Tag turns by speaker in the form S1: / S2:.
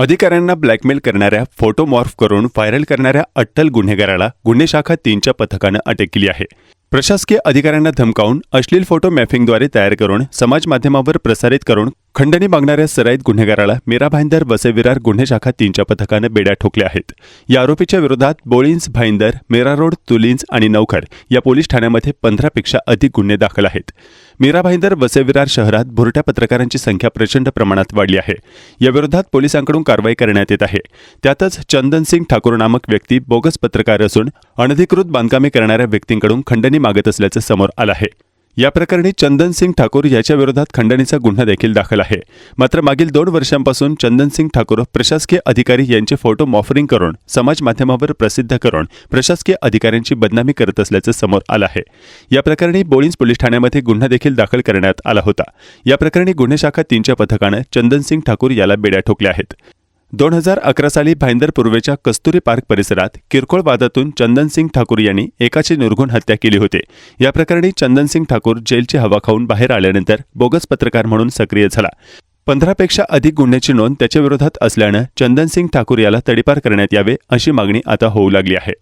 S1: अधिकाऱ्यांना ब्लॅकमेल करणाऱ्या फोटोमॉर्फ करून व्हायरल करणाऱ्या अट्टल गुन्हेगाराला गुन्हे शाखा तीनच्या पथकानं अटक केली आहे. प्रशासकीय अधिकाऱ्यांना धमकावून अश्लील फोटो मॅफिंगद्वारे तयार करून समाज माध्यमावर प्रसारित करून खंडणी मागणाऱ्या सराईत गुन्हेगाराला मीरा भाईंदर वसेविरार गुन्हे शाखा तीनच्या पथकानं बेड्या ठोकल्या आहेत. या आरोपीच्या विरोधात बोळींज भाईंदर मेरा रोड तुलिंज आणि नवखर या पोलीस ठाण्यामध्ये पंधरापेक्षा अधिक गुन्हे दाखल आहेत. मीरा भाईंदर वसेविरार शहरात भुरट्या पत्रकारांची संख्या प्रचंड प्रमाणात वाढली आहे. या विरोधात पोलिसांकडून कारवाई करण्यात येत आहे. त्यातच चंदन सिंग ठाकूर नामक व्यक्ती बोगस पत्रकार असून अनधिकृत बांधकामे करणाऱ्या व्यक्तींकडून खंडणी मागत असल्याचं समोर आलं आहे. या प्रकरणी चंदन सिंग ठाकूर याच्या विरोधात खंडणीचा गुन्हा देखील दाखल आहे. मात्र मागील दोन वर्षांपासून चंदन सिंग ठाकूर प्रशासकीय अधिकारी यांचे फोटो मॉफरिंग करून समाज माध्यमावर प्रसिद्ध करून प्रशासकीय अधिकाऱ्यांची बदनामी करत असल्याचं समोर आलं आहे. या प्रकरणी बोळींज पोलीस ठाण्यामध्ये गुन्हा देखील दाखल करण्यात आला होता. या प्रकरणी गुन्हे शाखा तीनच्या पथकानं चंदन सिंग ठाकूर याला बेड्या ठोकल्या आहेत. दोन हजार अकरा साली भाईंदर पूर्वेच्या कस्तुरी पार्क परिसरात किरकोळ वादातून चंदनसिंग ठाकूर यांनी एकाची निर्घुण हत्या केली होती. या प्रकरणी चंदनसिंग ठाकूर जेलची हवा खाऊन बाहेर आल्यानंतर बोगस पत्रकार म्हणून सक्रिय झाला. पंधरापेक्षा अधिक गुन्ह्याची नोंद त्याच्याविरोधात असल्यानं चंदनसिंग ठाकूर याला तडीपार करण्यात यावे अशी मागणी आता होऊ लागली आहे.